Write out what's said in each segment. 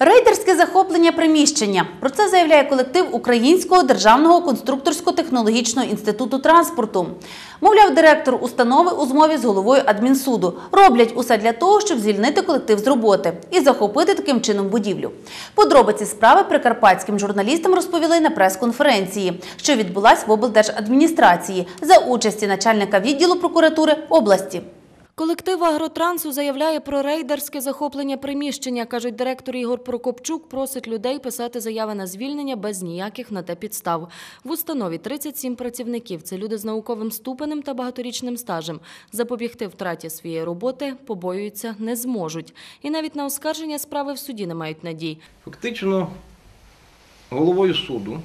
Рейдерське захоплення приміщення. Про це заявляє колектив Українського державного конструкторсько-технологічного інституту транспорту. Мовляв, директор установи у змові з головою адмінсуду роблять усе для того, щоб звільнити колектив з роботи і захопити таким чином будівлю. Подробиці справи прикарпатським журналістам розповіли на прес-конференції, що відбулась в облдержадміністрації за участі начальника відділу прокуратури області. Колектив агротрансу заявляє про рейдерське захоплення приміщення. Кажуть, директор Ігор Прокопчук просить людей писати заяви на звільнення без ніяких на те підстав. В установі 37 працівників. Це люди з науковим ступенем та багаторічним стажем. Запобігти втраті своєї роботи побоюються не зможуть. І навіть на оскарження справи в суді не мають надій. Фактично, головою суду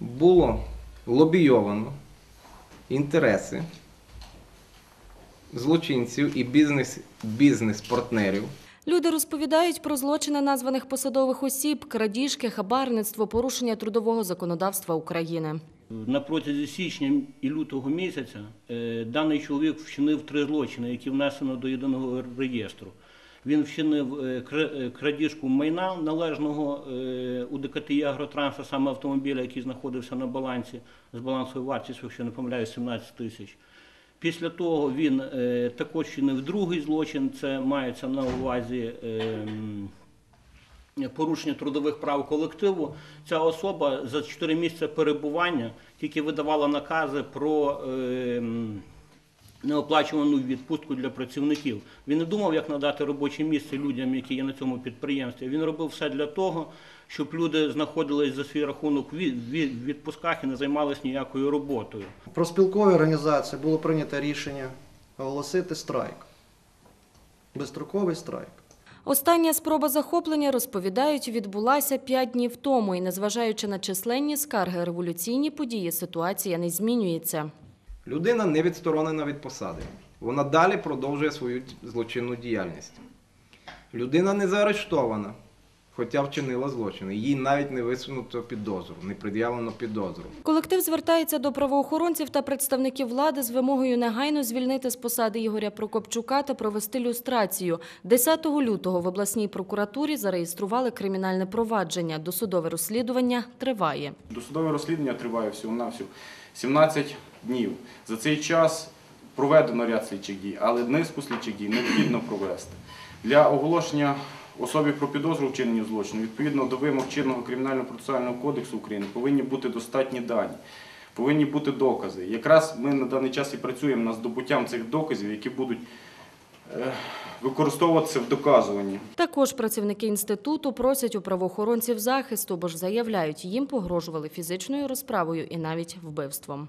було лобійовано інтереси злочинців і бізнес, бізнес-партнерів Люди розповідають про злочини названих посадових осіб, крадіжки, хабарництво, порушення трудового законодавства України. На протязі січня і лютого місяця е, даний чоловік вчинив три злочини, які внесено до єдиного реєстру. Він вчинив е, е, крадіжку майна належного у ДКТІ «Агротранс», а саме автомобіля, який знаходився на балансі з балансовою вартістю, якщо не помиляюсь, 17 тисяч. Після того він е, також чинив другий злочин, це мається на увазі. ем, порушення трудових прав колективу, ця особа за 4 місяці перебування тільки видавала накази про ем, неоплачувану відпустку для працівників. Він не думав, як надати робоче місце людям, які є на цьому підприємстві. Він робив все для того, щоб люди знаходились за свій рахунок в від- від- відпусках і не займалися ніякою роботою. Про спілкові організації було прийнято рішення оголосити страйк. Безстроковий страйк. Остання спроба захоплення, розповідають, відбулася п'ять днів тому. І незважаючи на численні скарги, революційні події, ситуація не змінюється. Людина не відсторонена від посади. Вона далі продовжує свою злочинну діяльність. Людина не заарештована, хоча вчинила злочини. Їй навіть не висунуто підозру, не пред'явлено підозру. Колектив звертається до правоохоронців та представників влади з вимогою негайно звільнити з посади Ігоря Прокопчука та провести люстрацію. 10 лютого в обласній прокуратурі зареєстрували кримінальне провадження. Досудове розслідування триває. Досудове розслідування триває всього-навсього 17 днів. За цей час проведено ряд слідчих дій, але низку слідчих дій необхідно провести. Для оголошення особі про підозру вчинення злочину, відповідно до вимог чинного кримінально-процесуального кодексу України, повинні бути достатні дані, повинні бути докази. Якраз ми на даний час і працюємо над здобуттям цих доказів, які будуть е, використовуватися в доказуванні. Також працівники інституту просять у правоохоронців захисту, бо ж заявляють, їм погрожували фізичною розправою і навіть вбивством.